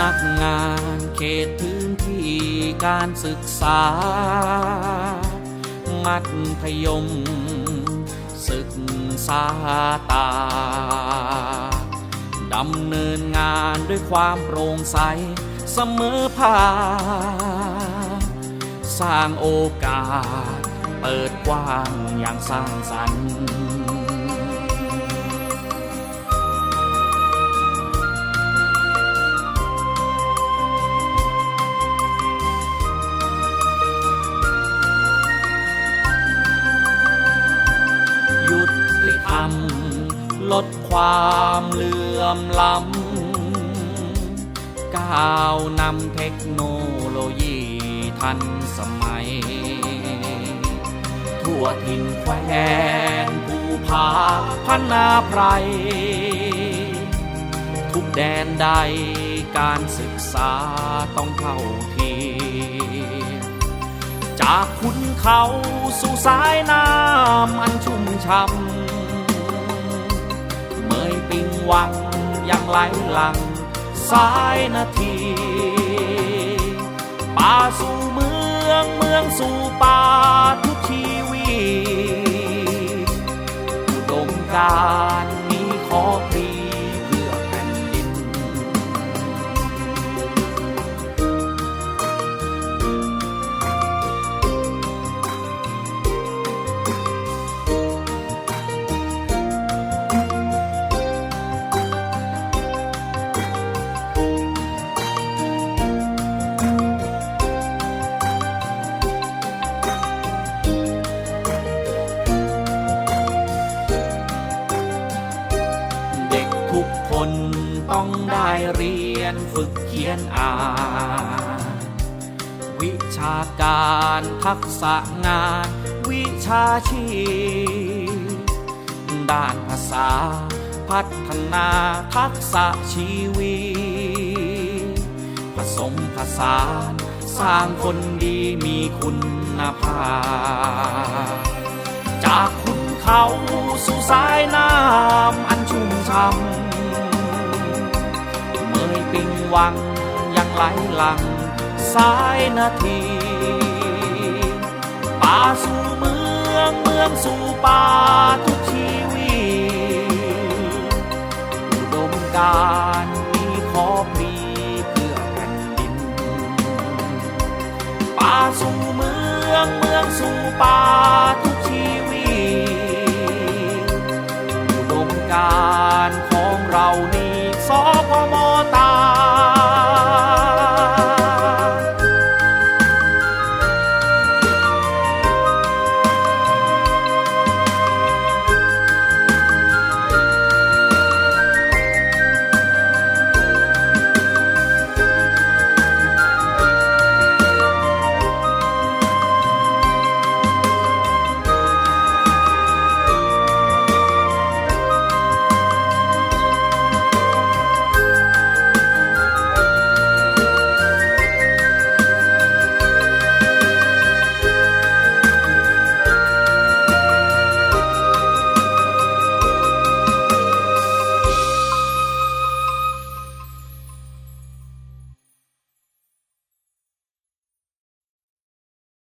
นักงานเขตพื้นที่การศึกษา มัธยม ศึกษาตา ดำเนินงานด้วยความโปร่งใสเสมอภาคสร้างโอกาส เปิดกว้างอย่างสร้างสรรค์ ลดความเหลื่อมล้ำก้าวนำเทคโนโลยีทันสมัย ทั่วถิ่นแควนภูผาพันนาไพร ทุกแดนใดการศึกษาต้องเข้าเทียมจากขุนเขาสู่สายน้ำอันชุ่มช่ำ วังยังไหลหลังสายนาทีป่าสู่เมืองเมืองสู่ป่าทุกชีวีอุดมการ ต้องได้เรียนฝึกเขียนอ่าน วิชาการทักษะงาน วิชาชีพ ด้านภาษา พัฒนาทักษะชีวิตผสมผสานสร้างคนดีมีคุณภาพ จากขุนเขาสู่สายน้ำ วังยังไหลหลังสายนาทีป่าสู่เมืองเมืองสู่ป่าทุกชีวีอุดมการมีขอพรีเพื่อแผ่นดินป่าสู่เมืองเมืองสู่ป่าทุกชีวีอุดมการของเรานี้